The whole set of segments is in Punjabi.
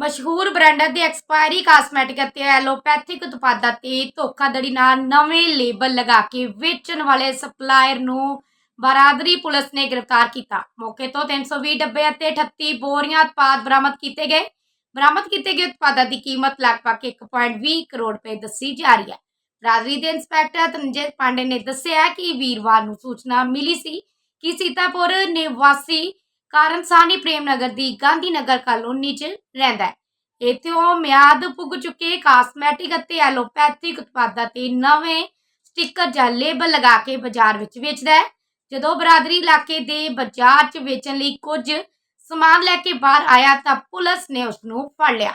ਮਸ਼ਹੂਰ ਬ੍ਰਾਂਡਾਂ ਦੇ ਐਕਸਪਾਇਰੀ ਕਾਸਮੈਟਿਕ ਅਤੇ ਐਲੋਪੈਥਿਕ ਉਤਪਾਦਾਂ ਤੇ ਧੋਖਾਧੜੀ ਨਾਲ ਨਵੇਂ ਲੇਬਲ ਲਗਾ ਕੇ ਵੇਚਣ ਵਾਲੇ ਸਪਲਾਇਰ ਨੂੰ ਬਰਾਦਰੀ ਪੁਲਿਸ ਨੇ ਗ੍ਰਿਫਤਾਰ ਕੀਤਾ। ਮੌਕੇ ਤੋਂ 320 ਡੱਬੇ ਅਤੇ 38 ਬੋਰੀਆਂ ਉਤਪਾਦ ਬਰਾਮਦ ਕੀਤੇ ਗਏ। ਬਰਾਮਦ ਕੀਤੇ ਗਏ ਉਤਪਾਦਾਂ ਦੀ ਕੀਮਤ ਲਗਭਗ 1.20 ਕਰੋੜ ਰੁਪਏ ਦੱਸੀ ਜਾ ਰਹੀ ਹੈ। ਬਰਾਦਰੀ ਦੇ ਇੰਸਪੈਕਟਰ ਤਨਜੇ ਪਾਂਡੇ ਨੇ ਦੱਸਿਆ ਕਿ ਵੀਰਵਾਰ ਨੂੰ ਸੂਚਨਾ ਮਿਲੀ ਸੀ ਕਿ ਸੀਤਾਪੁਰ ਨਿਵਾਸੀ ਕਾਰਨ ਸਾਨੀ ਪ੍ਰੇਮ ਨਗਰ ਦੀ ਗਾਂਧੀ ਨਗਰ ਕਾਲੋਨੀ 'ਚ ਰਹਿੰਦਾ ਹੈ। ਇੱਥੇ ਉਹ ਮਿਆਦ ਪੁੱਗ ਚੁੱਕੇ, ਕਾਸਮੈਟਿਕ ਅਤੇ ਐਲੋਪੈਥਿਕ ਉਤਪਾਦਾਂ ਤੇ ਨਵੇਂ ਸਟicker ਜਾਂ ਲੇਬਲ ਲਗਾ ਕੇ ਬਾਜ਼ਾਰ ਵਿੱਚ ਵੇਚਦਾ ਹੈ। ਜਦੋਂ ਬਰਾਦਰੀ ਇਲਾਕੇ ਦੇ ਬਾਜ਼ਾਰ 'ਚ ਵੇਚਣ ਲਈ ਕੁਝ ਸਮਾਨ ਲੈ ਕੇ ਬਾਹਰ ਆਇਆ ਤਾਂ ਪੁਲਿਸ ਨੇ ਉਸ ਨੂੰ ਫੜ ਲਿਆ।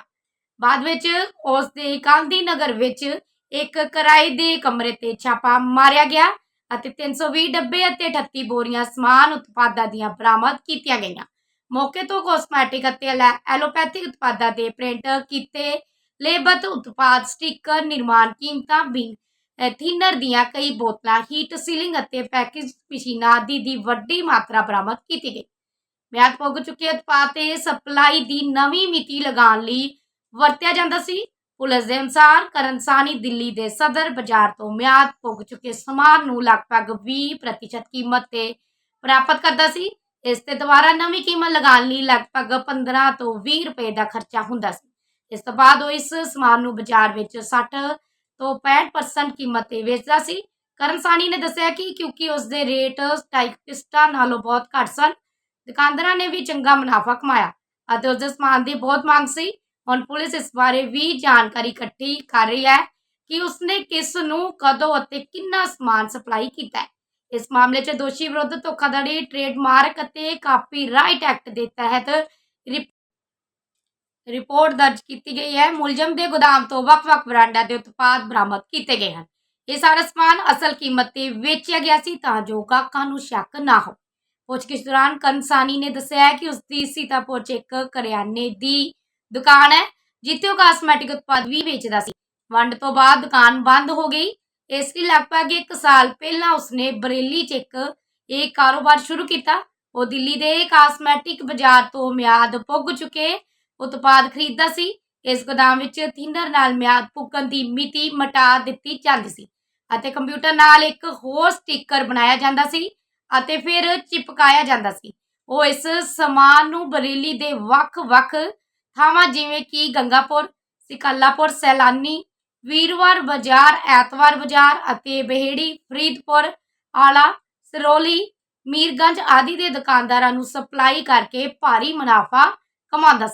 ਬਾਅਦ ਵਿੱਚ ਉਸ ਦੇ ਗਾਂਧੀ ਨਗਰ ਵਿੱਚ ਇੱਕ ਕਿਰਾਏ ਦੇ ਕਮਰੇ ਤੇ ਛਾਪਾ ਮਾਰਿਆ ਗਿਆ। ਅਤੇ 320 ਡੱਬੇ ਅਤੇ 38 ਬੋਰੀਆਂ ਸਮਾਨ ਉਤਪਾਦਾਂ ਦੀਆਂ ਬਰਾਮਦ ਕੀਤੀਆਂ ਗਈਆਂ। ਮੌਕੇ ਤੋਂ ਕੋਸਮੈਟਿਕ ਅਤੇ ਐਲੋਪੈਥਿਕ ਉਤਪਾਦਾਂ ਦੇ ਪ੍ਰਿੰਟ ਕੀਤੇ ਲੇਬਤ ਉਤਪਾਦ ਸਟicker ਨਿਰਮਾਣ ਕੀਮਤਾਂ ਵੀ ਥਿਨਰ ਦੀਆਂ ਕਈ ਬੋਤਲਾਂ ਹੀਟ ਸੀਲਿੰਗ ਅਤੇ ਪੈਕੇਜ ਮਸ਼ੀਨਾਂ ਆਦਿ ਦੀ ਵੱਡੀ ਮਾਤਰਾ ਬਰਾਮਦ ਕੀਤੀ ਗਈ। ਮਿਆਦ ਪੁੱਗ ਚੁੱਕੇ ਉਤਪਾਦ ਤੇ ਸਪਲਾਈ ਦੀ ਨਵੀਂ ਮਿਤੀ ਲਗਾਉਣ ਲਈ ਵਰਤਿਆ ਜਾਂਦਾ ਸੀ। ਪੁਲਿਸ ਦੇ ਅਨੁਸਾਰ ਕਰਨ ਦਿੱਲੀ ਦੇ ਸਦਰ ਬਾਜ਼ਾਰ ਤੋਂ ਮਿਆਦ ਪੁੱਗ ਚੁੱਕੇ ਸਮਾਨ ਨੂੰ ਲਗਭਗ 20% ਕੀਮਤ ਤੇ ਪ੍ਰਾਪਤ ਕਰਦਾ ਸੀ। ਇਸ ਤੇ ਦੁਬਾਰਾ ਨਵੀਂ ਕੀਮਤ ਲਗਾਉਣ ਲਈ ਲਗਭਗ 15 ਤੋਂ 20 ਰੁਪਏ ਦਾ ਖਰਚਾ ਹੁੰਦਾ ਸੀ। ਇਸ ਤੋਂ ਬਾਅਦ ਉਹ ਇਸ ਸਮਾਨ ਨੂੰ ਬਾਜ਼ਾਰ ਵਿੱਚ 60 ਤੋਂ 65% ਕੀਮਤ ਤੇ ਵੇਚਦਾ ਸੀ। ਕਰਨਸਾਨੀ ਨੇ ਦੱਸਿਆ ਕਿ ਕਿਉਂਕਿ ਉਸ ਦੇ ਰੇਟ ਟਾਈਪਿਸਟਾਂ ਨਾਲੋਂ ਬਹੁਤ ਘੱਟ ਸਨ, ਦੁਕਾਨਦਾਰਾਂ ਨੇ ਵੀ ਚੰਗਾ ਮੁਨਾਫਾ ਕਮਾਇਆ ਅਤੇ ਉਸ ਦੇ ਸਮਾਨ ਦੀ ਬਹੁਤ ਮੰਗ ਸੀ। ਹੁਣ ਪੁਲਿਸ ਇਸ ਬਾਰੇ ਵੀ ਜਾਣਕਾਰੀ ਇਕੱਠੀ ਕਰ ਰਹੀ ਹੈ ਕਿ ਉਸਨੇ ਕਿਸ ਨੂੰ ਕਦੋਂ ਅਤੇ ਕਿੰਨਾ ਸਮਾਨ ਸਪਲਾਈ ਕੀਤਾ ਹੈ। ਇਸ ਮਾਮਲੇ 'ਚ ਦੋਸ਼ੀ ਵਿਰੁੱਧ ਧੋਖਾਧੜੀ ਟ੍ਰੇਡਮਾਰਕ ਅਤੇ ਕਾਪੀਰਾਈਟ ਐਕਟ ਦੇ ਤਹਿਤ ਰਿਪ- ਰਿਪੋਰਟ ਦਰਜ ਕੀਤੀ ਗਈ ਹੈ। ਮੁਲਜ਼ਮ ਦੇ ਗੋਦਾਮ ਤੋਂ ਵੱਖ-ਵੱਖ ਬ੍ਰਾਂਡਾਂ ਦੇ ਉਤਪਾਦ ਬਰਾਮਦ ਕੀਤੇ ਗਏ ਹਨ। ਇਹ ਸਾਰਾ ਸਮਾਨ ਅਸਲ ਕੀਮਤ ਤੇ ਵੇਚਿਆ ਗਿਆ ਸੀ ਤਾਂ ਜੋ ਗਾਹਕਾਂ ਨੂੰ ਸ਼ੱਕ ਨਾ ਹੋ ਪੁੱਛਗਿੱਛ ਦੌਰਾਨ ਕੰਸਾਨੀ ਨੇ ਦੱਸਿਆ ਹੈ ਕਿ ਉਸ ਦੀ ਸੀਤਾਪੁਰ 'ਚ ਇੱਕ ਕਰਿਆਨੇ ਦੀ ਦੁਕਾਨ ਹੈ, ਜਿੱਥੇ ਉਹ ਕਾਸਮੈਟਿਕ ਉਤਪਾਦ ਵੀ ਵੇਚਦਾ ਸੀ। ਵੰਡ ਤੋਂ ਬਾਅਦ ਦੁਕਾਨ ਬੰਦ ਹੋ ਗਈ। ਇਸ ਲਈ ਲਗਭਗ 1 ਸਾਲ ਪਹਿਲਾਂ ਉਸਨੇ ਬਰੇਲੀ 'ਚ ਇੱਕ ਇਹ ਕਾਰੋਬਾਰ ਸ਼ੁਰੂ ਕੀਤਾ। ਉਹ ਦਿੱਲੀ ਦੇ ਕਾਸਮੈਟਿਕ ਬਾਜ਼ਾਰ ਤੋਂ ਮਿਆਦ ਪੁੱਗ ਚੁੱਕੇ ਉਤਪਾਦ ਖਰੀਦਦਾ ਸੀ। ਇਸ ਗੋਦਾਮ ਵਿੱਚ ਥਿੰਦਰ ਨਾਲ ਮਿਆਦ ਪੁੱਗਣ ਦੀ ਮਿਤੀ ਮਟਾ ਦਿੱਤੀ ਜਾਂਦੀ ਸੀ ਅਤੇ ਕੰਪਿਊਟਰ ਨਾਲ ਇੱਕ ਹੋਰ ਸਟicker ਬਣਾਇਆ ਜਾਂਦਾ ਸੀ ਅਤੇ ਫਿਰ ਚਿਪਕਾਇਆ ਜਾਂਦਾ ਸੀ। ਉਹ ਇਸ ਸਮਾਨ ਨੂੰ ਬਰੇਲੀ ਦੇ ਵੱਖ-ਵੱਖ ਥਾਵਾਂ ਜਿਵੇਂ ਕਿ ਗੰਗਾਪੁਰ, ਸਿਕੱਲਾਪੁਰ, ਸੈਲਾਨੀ, ਵੀਰਵਾਰ ਬਾਜ਼ਾਰ, ਐਤਵਾਰ ਬਾਜ਼ਾਰ ਅਤੇ ਬਹੇੜੀ, ਫਰੀਦਪੁਰ, ਆਲਾ, ਸਰੋਲੀ, ਮੀਰਗੰਜ ਆਦਿ ਦੇ ਦੁਕਾਨਦਾਰਾਂ ਨੂੰ ਸਪਲਾਈ ਕਰਕੇ ਭਾਰੀ ਮੁਨਾਫਾ ਕਮਾਉਂਦਾ ਸੀ।